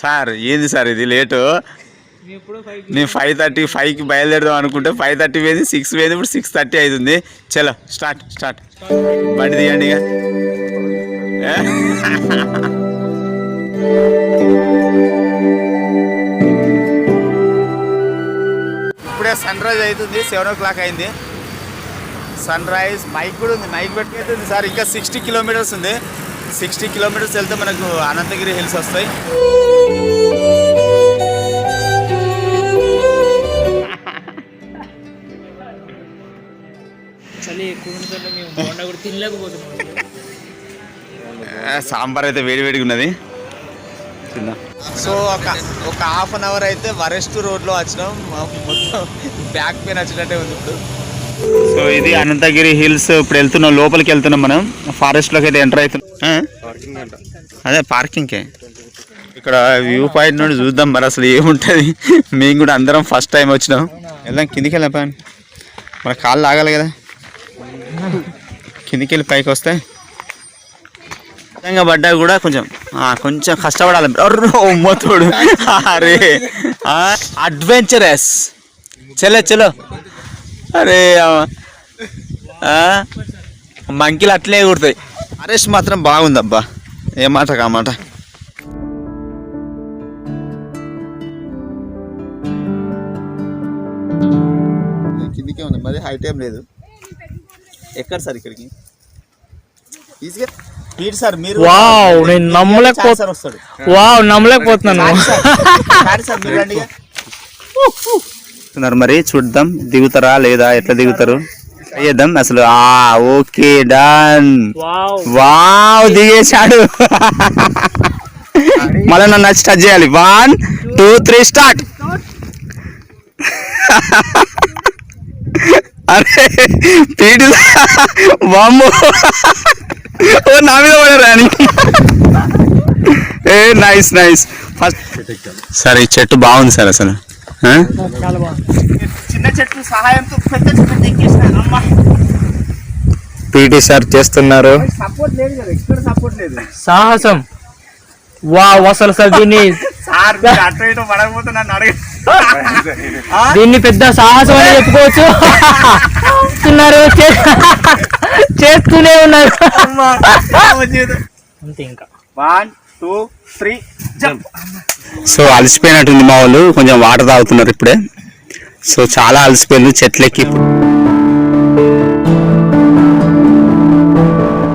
Sir ఏంది sir ఇది late? నేను ఫైవ్ థర్టీ ఫైవ్కి బయలుదేరదాం అనుకుంటే ఫైవ్ థర్టీ పోయింది సిక్స్ పోయింది ఇప్పుడు సిక్స్ థర్టీ అవుతుంది చలో స్టార్ట్ స్టార్ట్ బండి తీయండి ఇక? ఇప్పుడే సన్ రైజ్ అవుతుంది సెవెన్ ఓ క్లాక్ అయింది. సన్ రైజ్ మైక్ కూడా ఉంది మైక్ పెట్టుకుంటుంది సార్. ఇంకా సిక్స్టీ కిలోమీటర్స్ ఉంది. సిక్స్టీ కిలోమీటర్స్ వెళ్తే మనకు అనంతగిరి హిల్స్ వస్తాయి. బోండా కూడా తినలేకపోతున్నాం ఆ, సాంబార్ అయితే వేడివేడిగా ఉన్నది. తిందాం సో ఒక ఒక హాఫ్ అన్ అవర్ అయితే వరెస్ట్ రోడ్లో వచ్చినాం. మొత్తం బ్యాక్ పెయిన్ వచ్చినట్టే ఉంది ఇప్పుడు. సో ఇది అనంతగిరి హిల్స్ ఇప్పుడు వెళ్తున్నాం లోపలికి వెళ్తున్నాం మనం. ఫారెస్ట్లోకి అయితే ఎంటర్ అవుతున్నాం? అదే పార్కింగ్కే. ఇక్కడ వ్యూ పాయింట్ నుండి చూద్దాం మరి అసలు ఏముంటుంది. మేము కూడా అందరం ఫస్ట్ టైం వచ్చినాం. వెళ్దాం కిందికి పైన. మన కాళ్ళు ఆగాలి కదా. కిందికి వెళ్ళి పైకి వస్తే నిజంగా పడ్డా కూడా కొంచెం కొంచెం కష్టపడాలి. ఉమ్మతోడు అరే అడ్వెంచరస్ చలో చలో అరే మంకిలు అట్లే కుడతాయి. అరెస్ట్ మాత్రం బాగుందబ్బా. ఏ మాట కామాట కిందికే ఉంది మరి హైట్ ఏం లేదు. ఎక్కడ సార్ ఇక్కడికి? సార్ మీరు వావ్, నేను నమ్మలేకపోతున్నాను. మీరు చూద్దాం. దిగుతారా లేదా? ఎట్లా దిగుతారు? చేద్దాం అసలు ఆ ఓకే డన్. Wow wow దిగేశాడు. మళ్ళీ నన్ను నచ్చి టచ్ చేయాలి. వన్ టూ త్రీ స్టార్ట్ అరే పీటి బాంబు ఓ నా మీద పడరా ఏ నైస్ నైస్ ఫస్ట్ సార్ ఈ చెట్టు బాగుంది సార్ అసలు. చిన్న చెట్టు సహాయంతో పెద్ద పీటీ సార్ చేస్తున్నారు. సపోర్ట్ లేదు కదా ఎక్కడ సపోర్ట్ లేదు. సాహసం. వావ్ అసలు దీన్ని సార్ అడగ దీన్ని పెద్ద సాహసం అని చెప్పుకోవచ్చు. చేస్తున్నారు చే- చేస్తూనే ఉన్నారు అంతే ఇంకా. One two three jump so అలసిపోయినట్టుంది మా వాళ్ళు. కొంచెం వాటర్ తాగుతున్నారు ఇప్పుడే. సో చాలా అలసిపోయింది చెట్లెక్కి.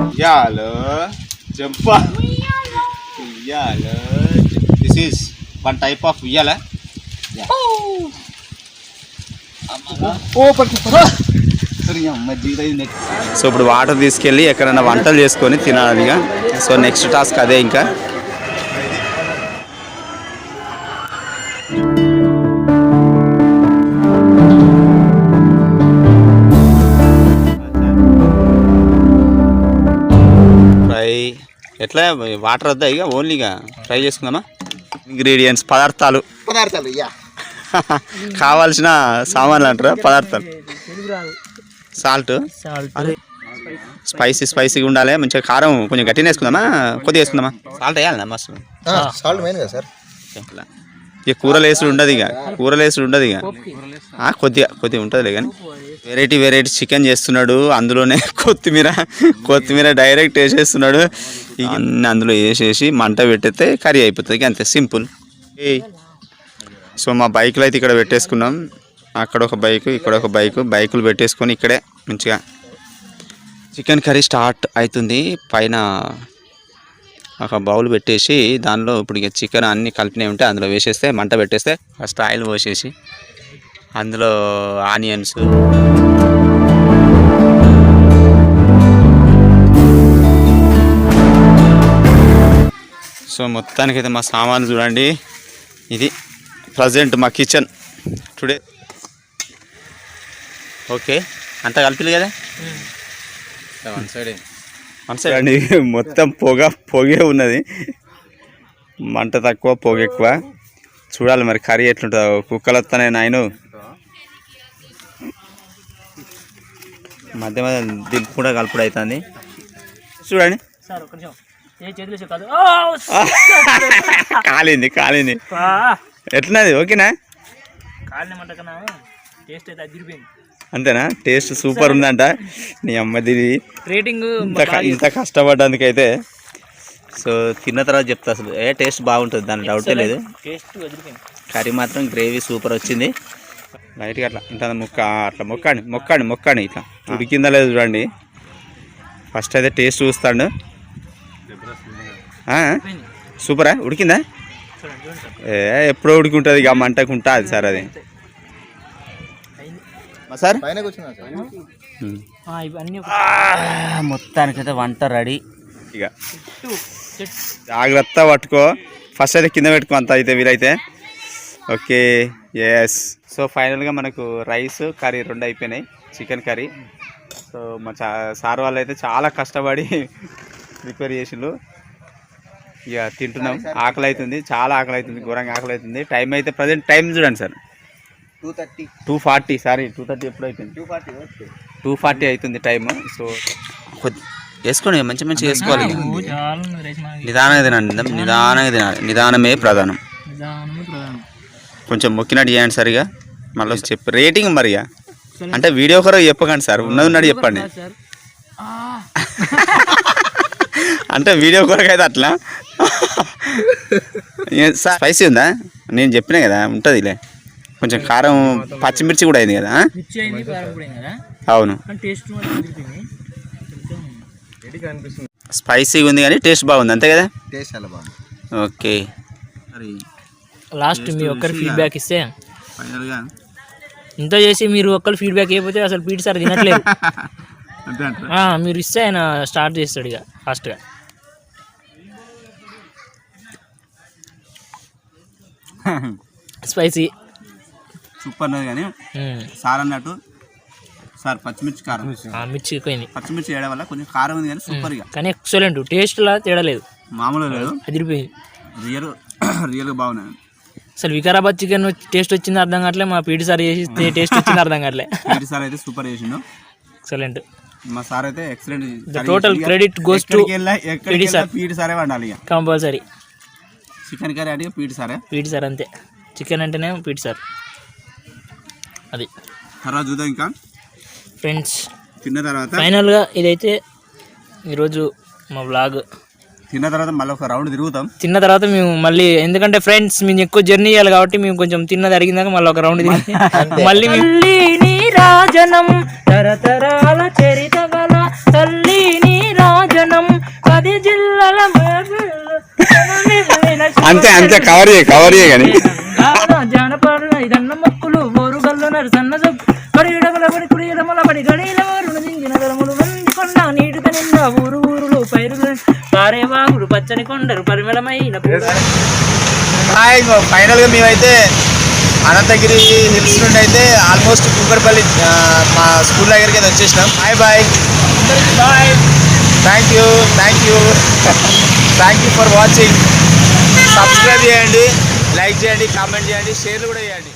ఉయ్యాలో జంప్. ఉయ్యాలో this is one type of ఉయ్యాల. సో ఇప్పుడు వాటర్ తీసుకెళ్ళి ఎక్కడైనా వంటలు చేసుకొని తినాలి ఇక. సో నెక్స్ట్ టాస్క్ అదే ఇంకా. ఫ్రై. ఎట్లా? వాటర్ వద్దా ఇక? ఓన్లీగా ఫ్రై చేసుకుందామా? ఇంగ్రీడియంట్స్ పదార్థాలు. పదార్థాలు యా. కావాల్సిన సామాన్లు అంటారా? పదార్థాలు. సాల్ట్? స్పైసీ స్పైసీగా ఉండాలి. మంచిగా కారం కొంచెం గట్టిగా వేసుకుందామా? కొద్దిగా వేసుకుందామా? సాల్ట్ వేయాలన్నా మస్తు? సాల్ట్ మెయిన్ కదా సార్. ఇక కూరలు వేసుడు ఉండదు ఇక. కూరలు వేసుడు ఉండదు ఇక. ఆ, కొద్దిగా కొద్దిగా ఉంటుందిలే కానీ. వెరైటీ వెరైటీ చికెన్ చేస్తున్నాడు. అందులోనే కొత్తిమీర కొత్తిమీర డైరెక్ట్ వేసేస్తున్నాడు. అన్ని అందులో వేసేసి మంట పెట్టేస్తే కర్రీ అయిపోతుంది. ఇక అంతే సింపుల్. సో మా బైక్లో అయితే ఇక్కడ పెట్టేసుకున్నాం. అక్కడ ఒక బైక్ ఇక్కడ ఒక బైక్ బైకులు పెట్టేసుకొని ఇక్కడే మంచిగా చికెన్ కర్రీ స్టార్ట్ అవుతుంది పైన ఒక బౌల్ పెట్టేసి దానిలో ఇప్పుడు ఇక చికెన్ అన్ని కలిపినవి ఉంటే అందులో వేసేస్తే మంట పెట్టేస్తే ఫస్ట్ ఆయిల్ పోసేసి అందులో ఆనియన్స్. సో మొత్తానికైతే మా సామాన్లు చూడండి. ఇది ప్రజెంట్ మా కిచెన్. Today okay. అంతా కలిపి కదా? వన్ సైడ్ వన్ సైడ్ అండి మొత్తం పొగ పొగే ఉన్నది. మంట తక్కువ పొగ ఎక్కువ. చూడాలి మరి కర్రీ ఎట్లుంటుందో. కుక్కలు వస్తానే నాయను. మధ్య మధ్య దింపు కూడా కలుపుడు అవుతుంది చూడండి. కాలింది కాలింది. ఎట్లున్నది? ఓకేనా? కాలిన మంట కన్నా టేస్ట్ అయితే అదిరిపోయింది. అంతేనా? టేస్ట్ సూపర్ ఉందంట. నీ అమ్మది రేటింగ్ ఇంత క- ఇంత కష్టపడ్డందుకైతే సో తిన్న తర్వాత చెప్తా అసలు. ఏ టేస్ట్ బాగుంటుంది దాని డౌటే లేదు. కర్రీ మాత్రం గ్రేవీ సూపర్ వచ్చింది. లైట్గా అట్లా ఇంత ముక్క అట్లా మొక్కండి మొక్కండి మొక్కండి ఇట్లా. ఉడికిందా లేదు చూడండి. ఫస్ట్ అయితే టేస్ట్ చూస్తాడు. సూపరా? ఉడికిందా? ఏ ఎప్పుడో ఉడికి ఉంటుంది ఇక మంటకు ఉంటుంది సార్ అది. సార్? మొత్తానికైతే వంట రెడీ. ఇక. జాగ్రత్త పట్టుకో. ఫస్ట్ అయితే కింద పెట్టుకో అంత అయితే వీలైతే. ఓకే ఎస్ సో ఫైనల్గా మనకు రైస్ కర్రీ రెండు అయిపోయినాయి. చికెన్ కర్రీ సో మా చా సార్ వాళ్ళు అయితే చాలా కష్టపడి ప్రిపేర్ చేసిండ్రు. ఇక తింటున్నాం. ఆకలి అవుతుంది చాలా ఆకలి అవుతుంది ఘోరంగా ఆకలి అవుతుంది టైం అయితే ప్రజెంట్ టైం చూడండి sir. Two thirty. Two forty sorry two thirty ఎప్పుడు అయిపోయింది two forty okay. Two forty అవుతుంది టైం సో కొద్ది వేసుకోండి మంచి మంచి వేసుకోవాలి. నిదానంగా తినండి నిదానంగా తినాలి నిదానమే ప్రధానం. కొంచెం మొక్కినట్టు చేయండి సరిగా. మళ్ళీ చెప్పి. రేటింగ్ మరిగా అంటే వీడియో కొరకు చెప్పకండి సార్. ఉన్నది ఉన్నట్టు చెప్పండి. సార్. అంటే వీడియో కొరకు అయితే అట్లా? ఏ- సార్ స్పైసీ ఉందా? నేను చెప్పినా కదా ఉంటుందిలే. కొంచెం కారం పచ్చిమిర్చి కూడా అయింది కదా? అవును. స్పైసీగా ఉంది కానీ టేస్ట్ బాగుంది అంతే కదా? టేస్ట్ చాలా బాగుంది. ఓకే. మరి లాస్ట్ మీ ఒక్కరి ఫీడ్బ్యాక్ ఇస్తే. ఫైనల్గా ఇంత చేసి మీరు ఒక్కరు ఫీడ్బ్యాక్ ఇవ్వకపోతే అసలు పీటీ సార్ తినట్లేదు. అంతే అంటారా? ఆ, మీరు ఇస్తే ఆయన స్టార్ట్ చేస్తాడు ఇక ఫాస్ట్గా స్పైసీ సూపర్ ఉన్నది కానీ సార్ అన్నట్టు. సార్ పచ్చిమిర్చి కారం. మిర్చి ఎక్కువైంది. పచ్చిమిర్చి వేయడం వల్ల కొంచెం కారం ఉంది కానీ సూపర్ ఇక కానీ ఎక్సలెంట్ టేస్ట్లా తేడా లేదు. మామూలుగా లేదు. అదిరిపోయింది. రియల్ రియల్గా బాగున్నాయి. అసలు వికారాబాద్ చికెన్ టేస్ట్ వచ్చింది అర్థం కావట్లే మా పీటీ సార్ చేసి టేస్ట్ వచ్చింది అర్థం కావట్లే. వీటి సార్ అయితే సూపర్ చేసిండు. ఎక్సలెంట్ మా సార్ అయితే excellent total credit goes to PD sir. PT సారే. వండాలి కంపల్సరీ చికెన్ కర్రీ అంటే పీటి సారే? పీటీ సార్ అంతే. చికెన్ అంటేనే పీటీ సార్. అది. తర్వాత చూద్దాం ఇంకా. ఫ్రెండ్స్ తిన్న తర్వాత? ఫైనల్గా ఇదైతే ఈరోజు మా వ్లాగ్ తిన్న తర్వాత మళ్ళీ ఒక రౌండ్ తిరుగుతాం. తిన్న తర్వాత మేము మళ్ళీ ఎందుకంటే ఫ్రెండ్స్ మేము ఎక్కువ జర్నీ చేయాలి కాబట్టి మేము కొంచెం తిన్నది అడిగినాక మళ్ళీ ఒక రౌండ్ తిరిగి మళ్ళీ రాజనం తరతరాల చరిత గల తల్లి నీ రాజనం పది జిల్లాల అంతే అంతే కవర్ చేయ కవర్ చేయ కానీ. జానపడ ఇదన్న మొక్కులు ఓరు సన్న నరసన్న సొక్కు పడి ఎడమల పడి కుడి ఎడమల పడి గడిల కొండ నీటిత నిండా ఊరు ఊరులు పైరులు పారే వాగులు పచ్చని కొండలు పరిమళమైన పూల- హాయ్ ఫైనల్గా మేమైతే అనంతగిరి హిల్స్ నుండి అయితే ఆల్మోస్ట్ కుక్కర్పల్లి మా స్కూల్ దగ్గరికి అయితే వచ్చేసినాం. Hi bye. Bye thank you thank you thank you for watching subscribe చేయండి లైక్ చేయండి కామెంట్ చేయండి షేర్లు కూడా చేయండి.